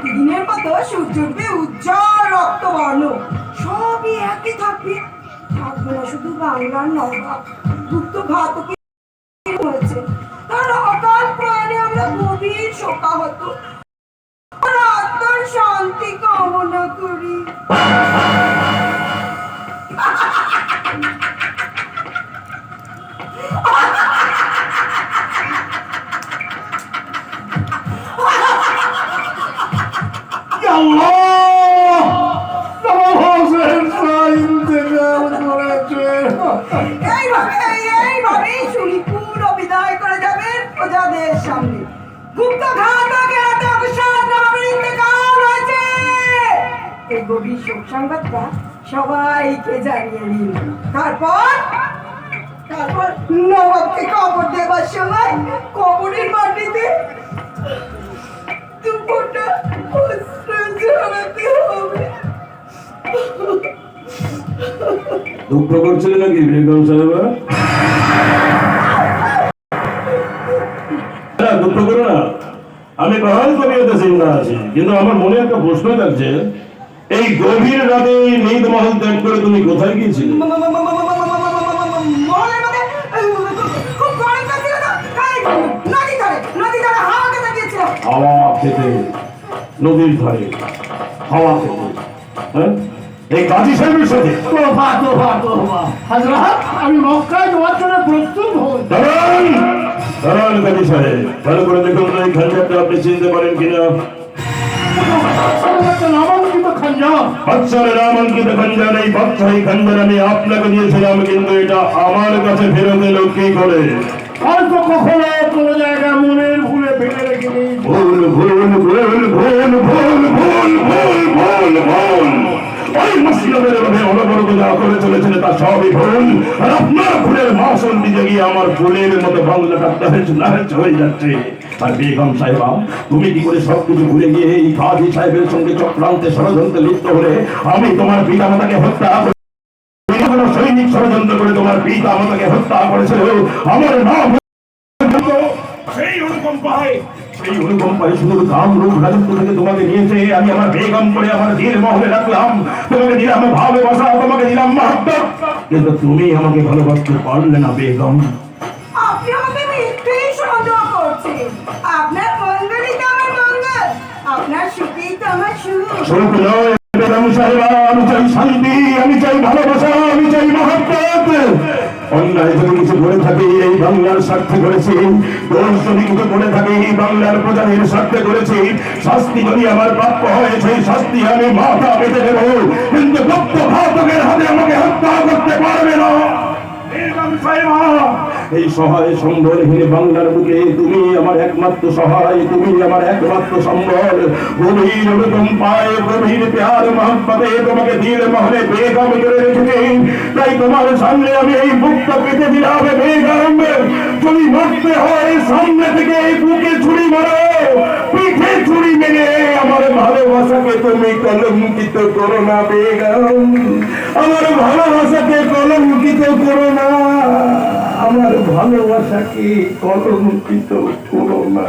সূর্য উঠবে উজ্জ্বল রক্তবর্ণ সবই একই থাকবে। থাকবে না শুধু বাংলার নবাব গুপ্ত ঘাতকে হয়েছে। তার অকাল প্রাণে আমরা গভীর শোকাহত। আত্মার শান্তি কামনা করি। আল্লাহ এইভাবে এইভাবেই বিদায় করে যাবেন প্রজাদের সামনে। গুপ্ত ঘাতকের হাতে অবসাদ শোক সংবাদটা সবাইকে জানিয়ে দিন তারপর তারপর নবাবকে কবর দেবার সময় কবরের মাটিতে দুঃখ করছিলে নাকি বেগম সাহেবা দুঃখ করো না আমি বহাল কবিয়তে চিন্তা আছি কিন্তু আমার মনে একটা প্রশ্ন থাকছে এই গভীর রাতে নিদ মহল ত্যাগ করে তুমি কোথায় গিয়েছিলে হাওয়া খেতে নদীর ধারে হাওয়া খেতে হ্যাঁ এই কাজী সাহেবের সাথে তোবা তোবা তোবা হযরত আমি মক্কায় যাওয়ার জন্য প্রস্তুত হই দাঁড়ান দাঁড়ান কাজী সাহেব ভালো করে দেখুন এই আপনি চিনতে পারেন কিনা আমি আপনাকে দিয়েছিলাম কিন্তু এটা আমার কাছে ফেরত এলো কি করে হয়তো কখনো কোনো মনের ভুলে ফেলে রেখে ভুল ভুল ভুল ভুল ভুল ভুল ভুল ভুল ভুল ওই মুসলিমের মধ্যে অনবরত যা করে চলেছিল তা সবই ভুল আর আপনার ভুলের মাসল দিতে গিয়ে আমার ভুলের মতো বাংলাটা তাহেজ নাহেজ হয়ে যাচ্ছে। আর বেগম সাহেবা তুমি কি করে সবকিছু ভুলে গিয়ে এই কাজী সাহেবের সঙ্গে চক্রান্তে ষড়যন্ত্রে লিপ্ত হলে আমি তোমার পিতা মাতাকে হত্যা সৈনিক ষড়যন্ত্র করে তোমার পিতা আমাকে হত্যা করেছিল? আমার নাম সেই অনুকম্পায় সেই অনুকম্পায় শুধু কাম রূপ রাজত্ব থেকে তোমাকে নিয়েছে। আমি আমার বেগম করে আমার ধীর মহলে রাখলাম। তোমাকে দিলাম ভালোবাসা তোমাকে দিলাম কিন্তু তুমি আমাকে ভালোবাসতে পারলে না বেগম। আপনি আমাকে মিথ্যেই সন্দেহ করছেন। আপনার মঙ্গলই তো আমার মঙ্গল। আপনার সুখেই তো আমার সুখ। শোক নয় বেগম সাহেবা আমি চাই শান্তি আমি চাই ভালোবাসা। অন্যায় যদি কিছু করে থাকে, এই বাংলার স্বার্থে করেছি। দোষ যদি কিছু করে থাকে, এই বাংলার প্রজাদের স্বার্থে করেছি। শাস্তি যদি আমার প্রাপ্য হয়, সেই শাস্তি আমি মাথা পেতে দেব। কিন্তু গুপ্ত ঘাতকের হাতে আমাকে হত্যা করতে পারবে না। এই সহায় সম্বলহীন বাংলার বুকে তুমি আমার একমাত্র সহায়, তুমি আমার একমাত্র সম্বল। গভীর পায়, গভীর প্যার মহব্বতে তোমাকে ধীর মহলে বেগম করে রেখেছি। তাই তোমার সামনে আমি এই বুকটা পেতে দিলাম বেগম যদি মরতে হয়, সামনে থেকে এই বুকে ছুরি মারো। পিঠে ছুরি মেরে আমার ভালোবাসাকে তুমি কলঙ্কিত করো না, বেগম। আমার ভালোবাসাকে কলঙ্কিত করো না। আমার ভালোবাসাকে কলঙ্কিত? করো না।